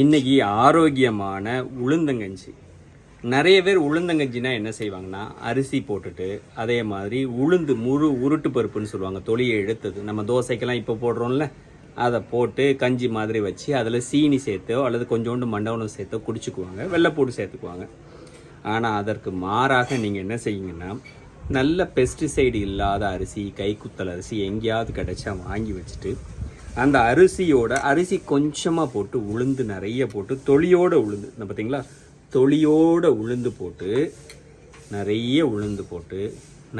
இன்னைக்கு ஆரோக்கியமான உளுந்தங்கஞ்சி. நிறைய பேர் உளுந்தங்கஞ்சினா என்ன செய்வாங்கன்னா அரிசி போட்டுட்டு அதே மாதிரி உளுந்து முழு உருட்டு பருப்புன்னு சொல்லுவாங்க தொலியை எடுத்தது நம்ம தோசைக்கெல்லாம் இப்போ போடுறோம்ல அதை போட்டு கஞ்சி மாதிரி வச்சு அதில் சீனி சேர்த்தோ அல்லது கொஞ்சோண்டு மண்டவனம் சேர்த்தோ குடிச்சுக்குவாங்க வெள்ளைப்பூடு சேர்த்துக்குவாங்க. ஆனால் அதற்கு மாறாக நீங்கள் என்ன செய்யுங்கன்னா நல்ல பெஸ்டிசைடு இல்லாத அரிசி கைக்குத்தல் அரிசி எங்கேயாவது கிடைச்சா வாங்கி வச்சுட்டு அந்த அரிசியோட அரிசி கொஞ்சமாக போட்டு உளுந்து நிறைய போட்டு தொளியோட உளுந்து இந்த பார்த்தீங்களா தொளியோட உளுந்து போட்டு நிறைய உளுந்து போட்டு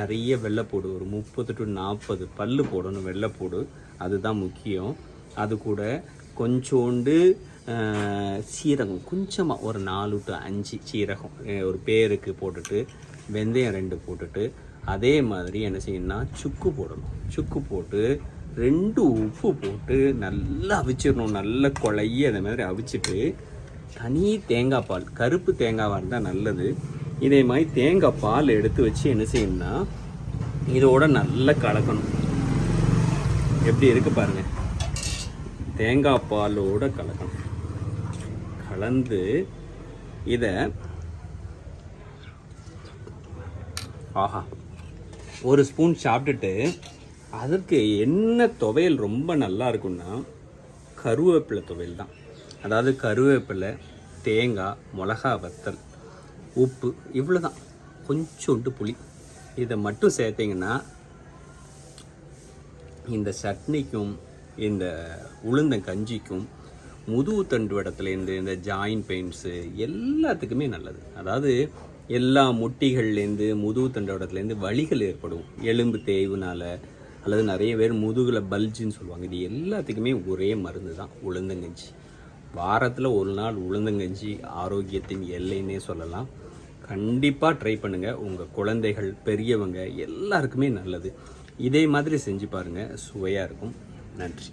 நிறைய வெள்ளைப்பூடு ஒரு முப்பது டு நாற்பது பல்லு போடணும் வெள்ளைப்பூடு அதுதான் முக்கியம். அது கூட கொஞ்சோண்டு சீரகம் கொஞ்சமாக ஒரு நாலு டு அஞ்சு சீரகம் ஒரு பேருக்கு போட்டுட்டு வெந்தயம் ரெண்டு போட்டுட்டு அதே மாதிரி என்ன செய்யணும்னா சுக்கு போடணும். சுக்கு போட்டு ரெண்டு உப்பு போட்டு நல்லா அவிச்சிடணும். நல்ல குழைய அந்த மாதிரி அவிச்சிட்டு தனி தேங்காய் பால் கருப்பு தேங்காவாக இருந்தால் நல்லது. இதே மாதிரி தேங்காய் பால் எடுத்து வச்சு என்ன செய்யணும்னா இதோட நல்லா கலக்கணும். எப்படி இருக்கு பாருங்க. தேங்காய் பாலோட கலக்கணும். கலந்து இதை ஆஹா ஒரு ஸ்பூன் சாப்பிட்டுட்டு அதற்கு என்ன துவையல் ரொம்ப நல்லா இருக்கும்னா கருவேப்பிலை துவையல் தான். அதாவது கருவேப்பிலை தேங்காய் மிளகா வத்தல் உப்பு இவ்வளோ தான் கொஞ்சோண்டு புளி. இதை மட்டும் சேர்த்தீங்கன்னா இந்த சட்னிக்கும் இந்த உளுந்த கஞ்சிக்கும் முதுகு தண்டு இடத்துலேருந்து இந்த ஜாயின் பெயின்ஸு எல்லாத்துக்குமே நல்லது. அதாவது எல்லா முட்டிகள்லேருந்து முதுகு தண்டு வழிகள் வலிகள் ஏற்படும். எலும்பு தேய்வுனால அல்லது நிறைய பேர் முதுகில் பல்ஜின்னு சொல்லுவாங்க. இது எல்லாத்துக்குமே ஒரே மருந்து தான் உளுந்தங்கஞ்சி. வாரத்தில் ஒரு நாள் உளுந்தங்கஞ்சி ஆரோக்கியத்தின் எல்லைன்னே சொல்லலாம். கண்டிப்பாக ட்ரை பண்ணுங்கள் உங்கள் குழந்தைகள் பெரியவங்க எல்லாருக்குமே நல்லது. இதே மாதிரி செஞ்சு பாருங்கள் சுவையாக இருக்கும். நன்றி.